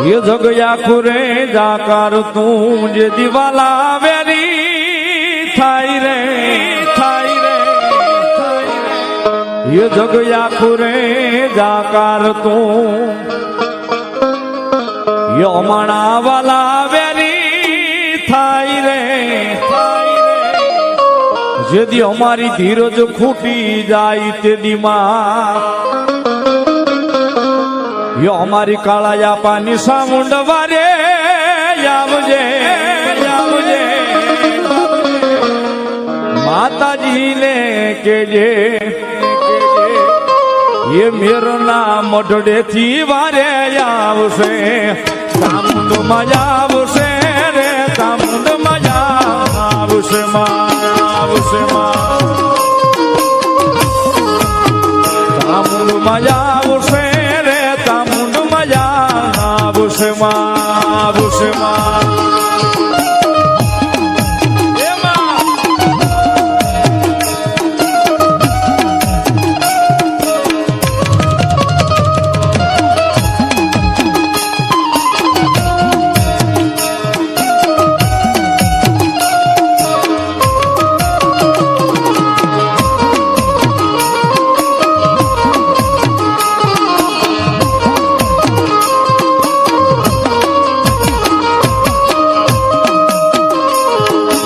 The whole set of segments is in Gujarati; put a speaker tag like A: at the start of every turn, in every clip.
A: કુરે જાકાર તું જે દિવાલા વેરી થાય રે થાય રે થાય રે. એ જગયા કુરે જાકાર તું એ અમાણા વાલા વેરી થાય રે થાય રે જેદી અમારી ધીરજ ખૂટી જાય તે દીમાં યો અમારી કાળાયા પાની સામુંડ વારે આવજે આવજે. માતાજીને કેજે એ મેરના મઢડેથી વારે આવશે સામુંડ મજા આવશે રે સામુંડ મજા આવશે માં આવશે માં. સામુંડ મજા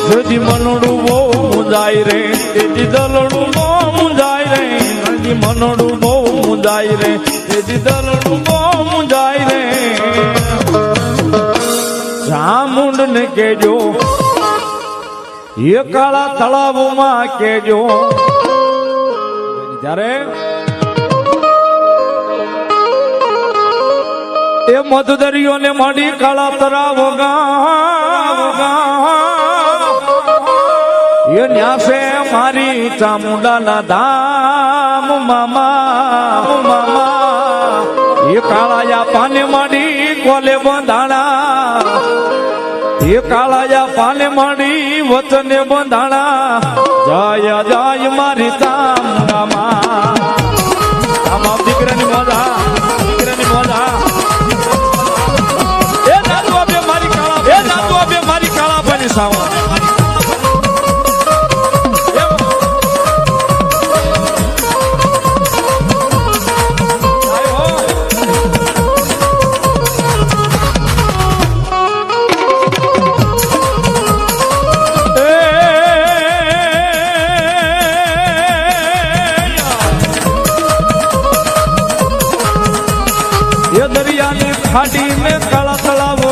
A: જેથી મનડું બહુ મુંજાય રે. તેથી દલડું બહુ મુંજાય રે. તેથી મનડું બહુ મુંજાય રે. તેથી દલડું બહુ મુંજાય રે. ચામુંડ ને કેજો એ કાળા તળાવમાં કેજો જ્યારે એ મધદરીઓને મળી કાળા તરાવ એ ન્યાસે મારી ચામુંડાના ધામ મામા મામા. એ કાળાયા પાને માડી કોલે બંધાણા. એ કાળાયા પાને માડી વચને બંધાણા. જય જય મારી ચામુંડામાં. દરિયાની ખાડી મેં કાળા તળાવો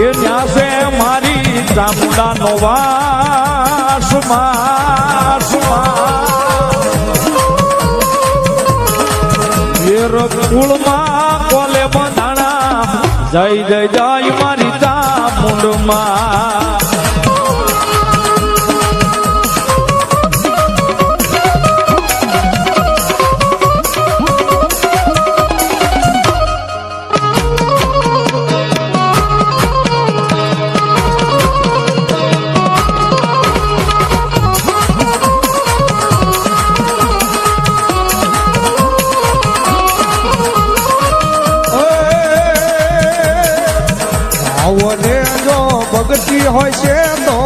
A: એ ન્યાસે મારી ચામુંડાનો વાસ માસ કુળમાં કોલે બંધાણા જય જય જય મારી ચામુંડમાં
B: આવને હોય છે તો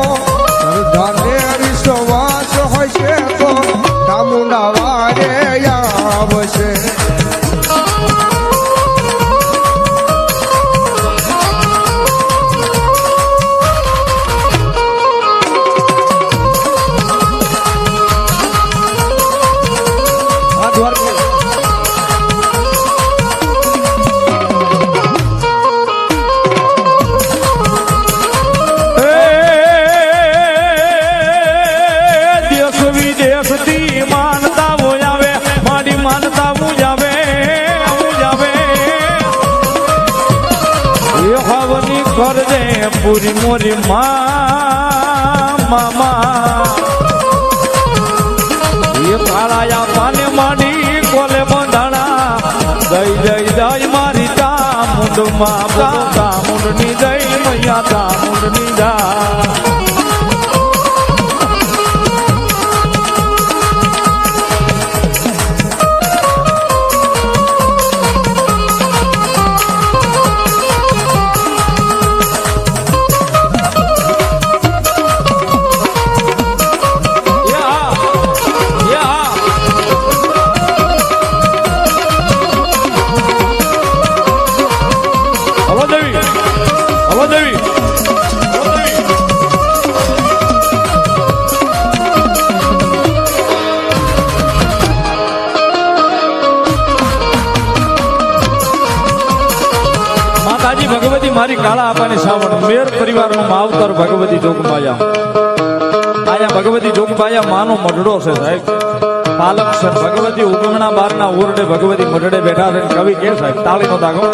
B: શ્રદ્ધાને વિશ્વાસ હોય છે તો ચામુંડા વારે આવશે.
A: કરજે પૂરી મોરી મામા એ કાળાયા પાને માડી કોલે બંધાણા. જય જય જય મારી ચામુંડમાં ચામુંડની જય મૈયા ચામુંડની જા મારી કાળા આપાની સાવણ મેર પરિવારનું માવતર ભગવતી જોગમાયા. આયા ભગવતી જોગમાયા માનો મઢડો છે સાહેબ. પાલક છે. ભગવતી ઉગમણા બારના ઓરડે ભગવતી મઢડે બેઠા છે. કવિ કે સાહેબ તાળી નો દાગો